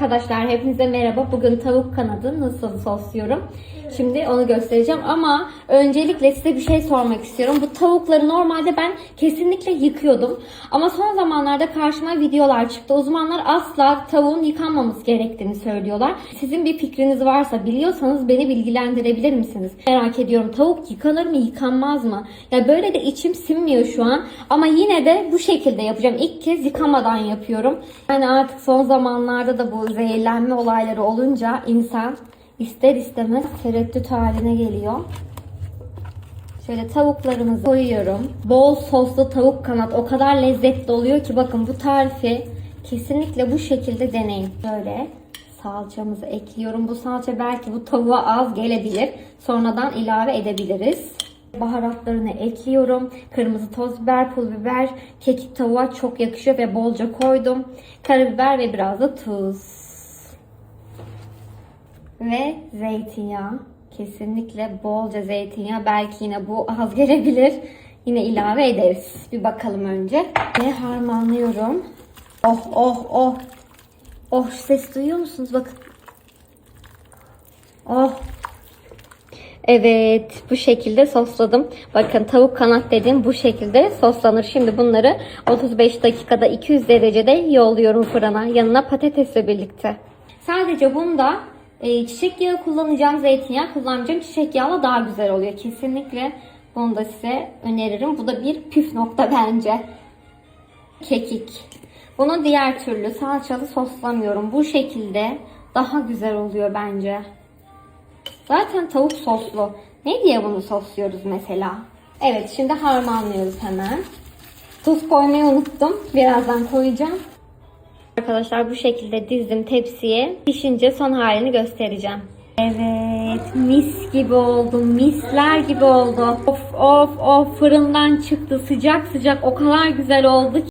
Arkadaşlar hepinize merhaba. Bugün tavuk kanadı nasıl sosluyorum? Şimdi onu göstereceğim ama öncelikle size bir şey sormak istiyorum. Bu tavukları normalde ben kesinlikle yıkıyordum. Ama son zamanlarda karşıma videolar çıktı. Uzmanlar asla tavuğun yıkanmaması gerektiğini söylüyorlar. Sizin bir fikriniz varsa biliyorsanız beni bilgilendirebilir misiniz? Merak ediyorum tavuk yıkanır mı yıkanmaz mı? Ya böyle de içim sinmiyor şu an. Ama yine de bu şekilde yapacağım. İlk kez yıkamadan yapıyorum. Yani artık son zamanlarda da bu zehirlenme olayları olunca insan ister istemez tereddüt haline geliyor. Şöyle tavuklarımızı koyuyorum. Bol soslu tavuk kanat o kadar lezzetli oluyor ki bakın bu tarifi kesinlikle bu şekilde deneyin. Böyle salçamızı ekliyorum. Bu salça belki bu tavuğa az gelebilir. Sonradan ilave edebiliriz. Baharatlarını ekliyorum. Kırmızı toz biber, pul biber, kekik tavuğa çok yakışıyor ve bolca koydum. Karabiber ve biraz da tuz. Ve zeytinyağı. Kesinlikle bolca zeytinyağı. Belki yine bu az gelebilir. Yine ilave ederiz. Bir bakalım önce. Ve harmanlıyorum. Oh oh oh. Oh ses duyuyor musunuz? Bakın. Oh. Evet bu şekilde sosladım. Bakın tavuk kanat dedim bu şekilde soslanır. Şimdi bunları 35 dakikada 200 derecede yolluyorum fırına. Yanına patatesle birlikte. Sadece bunda e, çiçek yağı kullanacağım, zeytinyağı kullanacağım. Çiçek yağla daha güzel oluyor. Kesinlikle bunu da size öneririm. Bu da bir püf nokta bence. Kekik. Bunu diğer türlü salçalı soslamıyorum. Bu şekilde daha güzel oluyor bence. Zaten tavuk soslu. Ne diye bunu sosluyoruz mesela? Evet şimdi harmanlıyoruz hemen. Tuz koymayı unuttum. Birazdan koyacağım. Arkadaşlar bu şekilde dizdim tepsiye. Pişince son halini göstereceğim. Evet mis gibi oldu. Misler gibi oldu. Of of of fırından çıktı. Sıcak sıcak o kadar güzel oldu ki.